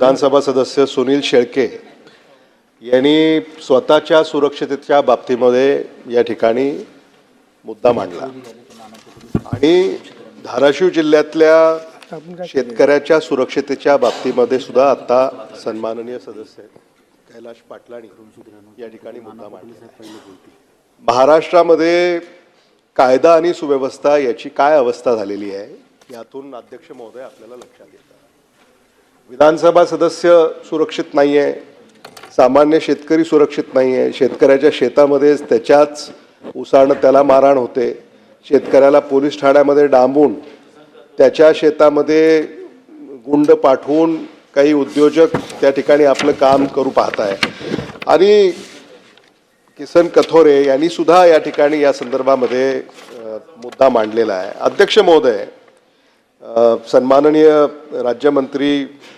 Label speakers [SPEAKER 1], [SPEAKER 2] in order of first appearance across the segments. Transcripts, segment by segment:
[SPEAKER 1] विधानसभा सदस्य सुनील शेळके यांनी स्वतःच्या सुरक्षितेच्या बाबतीमध्ये या ठिकाणी मुद्दा मांडला. आणि धाराशिव जिल्ह्यातल्या शेतकऱ्याच्या सुरक्षितेच्या बाबतीमध्ये सुद्धा आता सन्माननीय सदस्य कैलाश पाटलाणी या ठिकाणी मुद्दा मांडला महाराष्ट्रामध्ये कायदा आणि सुव्यवस्था याची काय अवस्था झालेली आहे यातून अध्यक्ष महोदय आपल्याला लक्षात येतात. विधानसभा सदस्य सुरक्षित नाही आहे सामान्य शेतकरी सुरक्षित नाही आहे शेतकऱ्याच्या शेतामध्येच त्याच्याच उसाणं त्याला मारहाण होते. शेतकऱ्याला पोलीस ठाण्यामध्ये डांबून त्याच्या शेतामध्ये गुंड पाठवून काही उद्योजक त्या ठिकाणी आपलं काम करू पाहत आहे आणि किसन कथोरे यांनी सुद्धा या ठिकाणी या संदर्भामध्ये मुद्दा मांडलेला आहे. अध्यक्ष महोदय सन्माननीय राज्यमंत्री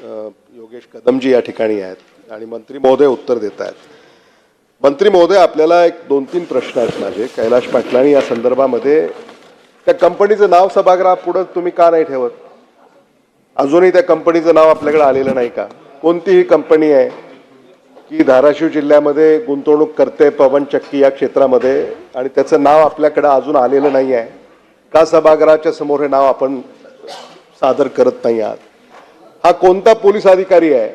[SPEAKER 1] योगेश कदमजी या ठिकाणी आहेत आणि मंत्री महोदय उत्तर देत आहेत. मंत्री महोदय आपल्याला एक दोन तीन प्रश्न आहेत माझे. कैलाश पाटलांनी या संदर्भामध्ये त्या कंपनीचं नाव सभागृहापुढं तुम्ही का नाही ठेवत? अजूनही त्या कंपनीचं नाव आपल्याकडे आलेलं नाही का? कोणतीही कंपनी आहे की धाराशिव जिल्ह्यामध्ये गुंतवणूक करते पवन चक्की या क्षेत्रामध्ये आणि त्याचं नाव आपल्याकडे अजून आलेलं नाही आहे का सभागृहाच्या समोर हे नाव आपण सादर करत नाही आहात. हा कोणता पोलीस अधिकारी आहे?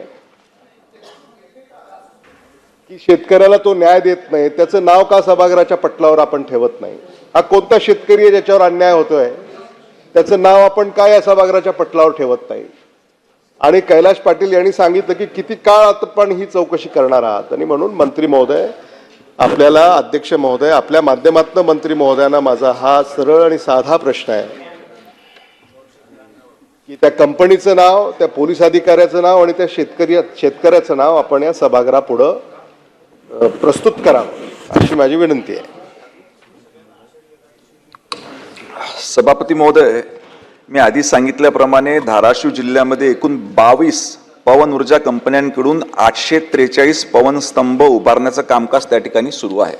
[SPEAKER 1] की शेतकऱ्याला तो न्याय देत नाही त्याचं नाव का सभागृहाच्या पटलावर आपण ठेवत नाही? हा कोणता शेतकरी आहे ज्याच्यावर अन्याय होतोय? त्याचं नाव आपण का या सभागृहाच्या पटलावर ठेवत नाही? आणि कैलाश पाटील यांनी सांगितलं की किती काळ आपण ही चौकशी करणार आहात. आणि म्हणून मंत्री महोदय आपल्याला अध्यक्ष महोदय आपल्या माध्यमातून मंत्री महोदयांना माझा हा सरळ आणि साधा प्रश्न आहे. की त्या कंपनीचं नाव त्या पोलीस अधिकाऱ्याचं नाव आणि त्या शेतकरी शेतकऱ्याचं नाव आपण या सभागृहापुढं प्रस्तुत करावं अशी माझी विनंती आहे.
[SPEAKER 2] सभापती महोदय मी आधी सांगितल्याप्रमाणे धाराशिव जिल्ह्यामध्ये एकूण बावीस पवन ऊर्जा कंपन्यांकडून आठशे त्रेचाळीस पवन स्तंभ उभारण्याचं कामकाज त्या ठिकाणी सुरू आहे.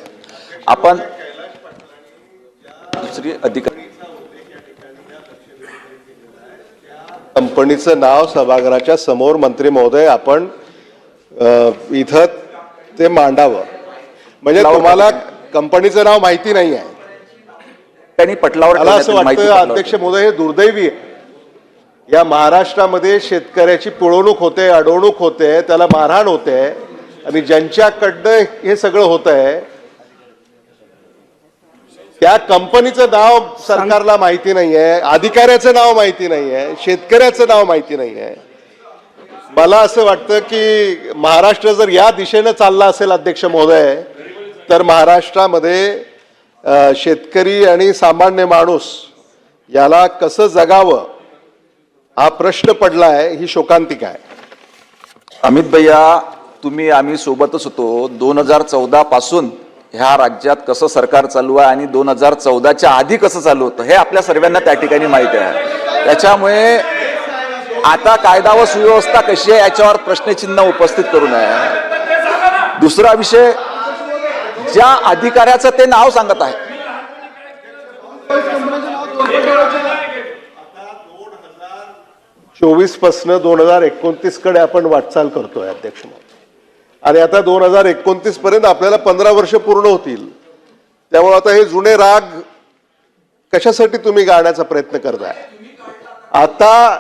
[SPEAKER 2] आपण दुसरी अधिकार
[SPEAKER 1] कंपनीचं नाव सभागृहाच्या समोर मंत्री महोदय आपण इथं ते मांडावं. म्हणजे तुम्हाला कंपनीचं नाव माहिती नाही आहे
[SPEAKER 2] त्यांनी पटलावर
[SPEAKER 1] मला असं वाटतं अध्यक्ष महोदय हे दुर्दैवी आहे. या महाराष्ट्रामध्ये शेतकऱ्याची पिळवणूक होते अडवणूक होते त्याला मारहाण होते आणि ज्यांच्याकडनं हे सगळं होत आहे त्या कंपनीचं नाव सरकारला माहिती नाहीये अधिकाऱ्याचं नाव माहिती नाहीये शेतकऱ्याचं नाव माहिती नाहीये. मला असं वाटतं की महाराष्ट्र जर या दिशेनं चालला असेल अध्यक्ष महोदय तर महाराष्ट्रामध्ये शेतकरी आणि सामान्य माणूस याला कसं जगावं हा प्रश्न पडलाय ही शोकांतिका आहे.
[SPEAKER 2] अमित भैया तुम्ही आम्ही सोबतच होतो. दोन हजार चौदा पासून ह्या राज्यात कसं सरकार चालू आहे आणि दोन हजार चौदाच्या आधी कसं चालू होतं हे आपल्या सर्वांना त्या ठिकाणी माहिती आहे. त्याच्यामुळे आता कायदा व सुव्यवस्था कशी आहे याच्यावर प्रश्नचिन्ह उपस्थित करू नये. दुसरा विषय ज्या अधिकाऱ्याचं ते नाव सांगत आहे.
[SPEAKER 1] चोवीस पासन दोन हजार एकोणतीसकडे आपण वाटचाल करतोय अध्यक्ष महोदय. आणि आता दोन हजार एकोणतीस पर्यंत आपल्याला पंधरा वर्ष पूर्ण होतील. त्यामुळे आता हे जुने राग कशासाठी तुम्ही गाण्याचा प्रयत्न करताय? आता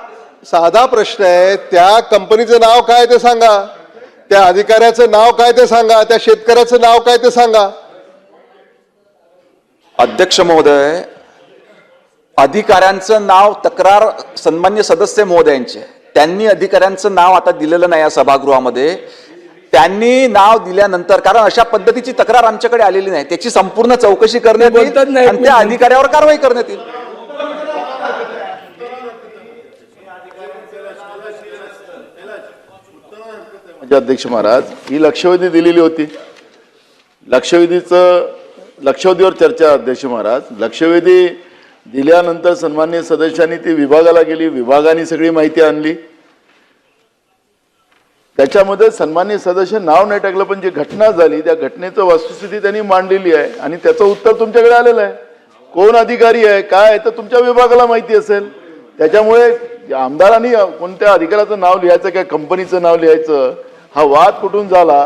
[SPEAKER 1] साधा प्रश्न आहे त्या कंपनीचं नाव काय ते सांगा. त्या अधिकाऱ्याचं नाव काय ते सांगा. त्या शेतकऱ्याचं नाव काय ते सांगा.
[SPEAKER 2] अध्यक्ष महोदय अधिकाऱ्यांचं नाव तक्रार सन्मान्य सदस्य महोदयांचे. त्यांनी अधिकाऱ्यांचं नाव आता दिलेलं नाही या सभागृहामध्ये. त्यांनी नाव दिल्यानंतर कारण अशा पद्धतीची तक्रार आमच्याकडे आलेली नाही. त्याची संपूर्ण चौकशी करण्यात येईल
[SPEAKER 3] नाही,
[SPEAKER 2] आणि त्या अधिकाऱ्यावर कारवाई करण्यात येईल.
[SPEAKER 4] म्हणजे अध्यक्ष महाराज ही लक्षवेधी दिलेली होती. लक्षवेधीचं लक्षवेधीवर चर्चा अध्यक्ष महाराज. लक्षवेधी दिल्यानंतर सन्मान्य सदस्यांनी ती विभागाला गेली विभागाने सगळी माहिती आणली. त्याच्यामध्ये सन्मान्य सदस्य नाव नाही टाकलं पण जी घटना झाली त्या घटनेचं वस्तुस्थिती त्यांनी मांडलेली आहे आणि त्याचं उत्तर तुमच्याकडे आलेलं आहे. कोण अधिकारी आहे काय आहे तर तुमच्या विभागाला माहिती असेल. त्याच्यामुळे आमदारांनी कोणत्या अधिकाऱ्याचं नाव लिहायचं काय कंपनीचं नाव लिहायचं हा वाद कुठून झाला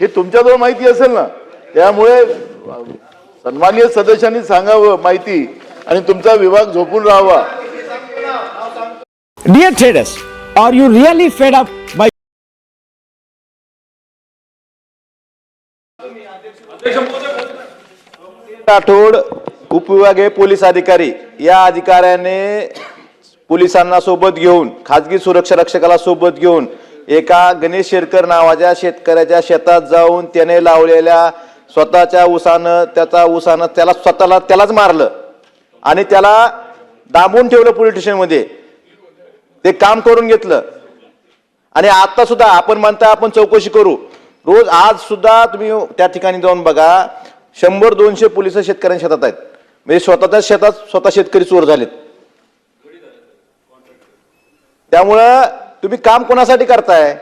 [SPEAKER 4] हे तुमच्याजवळ माहिती असेल ना. त्यामुळे सन्मान्य सदस्यांनी सांगावं माहिती आणि तुमचा विभाग झोपून राहावा.
[SPEAKER 3] Dear traders, are you really fed up
[SPEAKER 5] Rathod उपविभागीय पोलीस अधिकारी या अधिकाऱ्याने पोलिसांना सोबत घेऊन खाजगी सुरक्षा रक्षकाला सोबत घेऊन एका गणेश शेरकर नावाच्या शेतकऱ्याच्या शेतात जाऊन त्याने लावलेल्या स्वतःच्या उसानं त्याचा उसानं त्याला स्वतःला त्यालाच मारलं. आणि त्याला दाबून ठेवलं पोलीस स्टेशनमध्ये. ते काम करून घेतलं. आणि आता सुद्धा आपण म्हणता आपण चौकशी करू. रोज आज सुद्धा तुम्ही त्या ठिकाणी जाऊन बघा शंभर दोनशे पोलीस शेतकऱ्यांच्या शेतात आहेत. म्हणजे स्वतःच्या शेतात स्वतः शेतकरी चोर झालेत. त्यामुळं तुम्ही काम कोणासाठी करताय?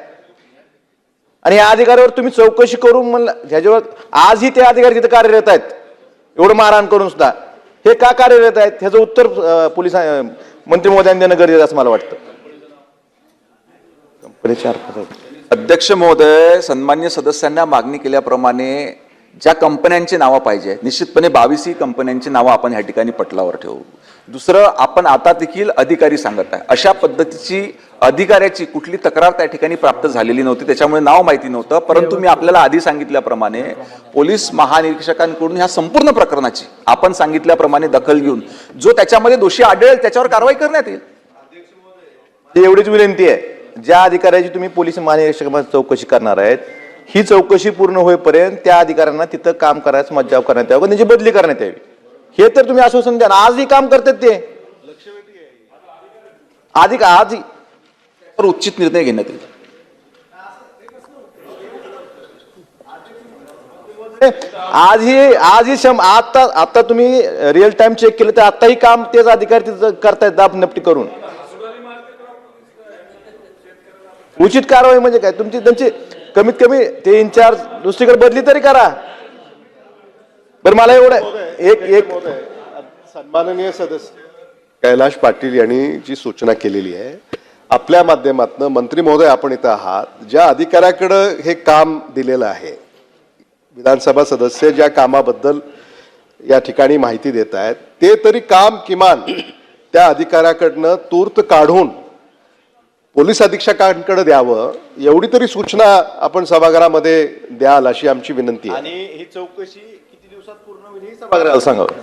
[SPEAKER 5] आणि या अधिकाऱ्यावर तुम्ही चौकशी करून म्हणलं ह्याच्यावर आजही ते अधिकारी तिथे कार्यरत आहेत. एवढं मारहाण करून सुद्धा. हे का कार्यरत आहेत? ह्याचं उत्तर पोलीस मंत्री महोदयांनी देणं गरजेचं असं मला वाटतं. अध्यक्ष महोदय सन्मान्य सदस्यांना मागणी केल्याप्रमाणे ज्या कंपन्यांची नावं पाहिजे निश्चितपणे बावीसही कंपन्यांची नावं आपण ह्या ठिकाणी पटलावर ठेवू. दुसरं आपण आता देखील अधिकारी सांगत आहे. अशा पद्धतीची अधिकाऱ्याची कुठली तक्रार त्या ठिकाणी प्राप्त झालेली नव्हती त्याच्यामुळे नाव माहिती नव्हतं. परंतु मी आपल्याला आधी सांगितल्याप्रमाणे पोलीस महानिरीक्षकांकडून ह्या संपूर्ण प्रकरणाची आपण सांगितल्याप्रमाणे दखल घेऊन जो त्याच्यामध्ये दोषी आढळेल त्याच्यावर कारवाई करण्यात येईल. एवढीच विनंती आहे. ज्या अधिकाऱ्याची तुम्ही पोलीस महानिरीक्षकांमध्ये चौकशी करणार आहेत ही चौकशी पूर्ण होईपर्यंत त्या अधिकाऱ्यांना तिथं काम करायचं मज्जाव करण्यात यावं त्यांची बदली करण्यात यावी. हे तर तुम्ही आश्वासन द्या ना. आजही काम करतात ते. आधी आज उचित निर्णय घेण्यात येईल. आजही आजही शं आता आता तुम्ही रिअल टाइम चेक केलं तर आताही काम तेच अधिकारी तिथं करतायत दाब नपटी करून. उचित कारवाई म्हणजे काय? तुमची त्यांची कमीत कमी ते इन्चार्ज दुसरीकडे बदली तरी करा. बरं मला एवढं एक एक
[SPEAKER 1] सन्माननीय सदस्य. कैलाश पाटील यांनी जी सूचना केलेली आहे आपल्या माध्यमातून मंत्री महोदय आपण इथं आहात. ज्या अधिकाऱ्याकडं हे काम दिलेलं आहे विधानसभा सदस्य ज्या कामाबद्दल या ठिकाणी माहिती देत आहेत ते तरी काम किमान त्या अधिकाऱ्याकडनं तूर्त काढून पोलीस अधीक्षकांकडे द्यावं एवढी तरी सूचना आपण सभागृहामध्ये द्याल अशी आमची विनंती आहे.
[SPEAKER 5] आणि ही चौकशी किती दिवसात पूर्ण होईल हे सभागृहाला सांगावं.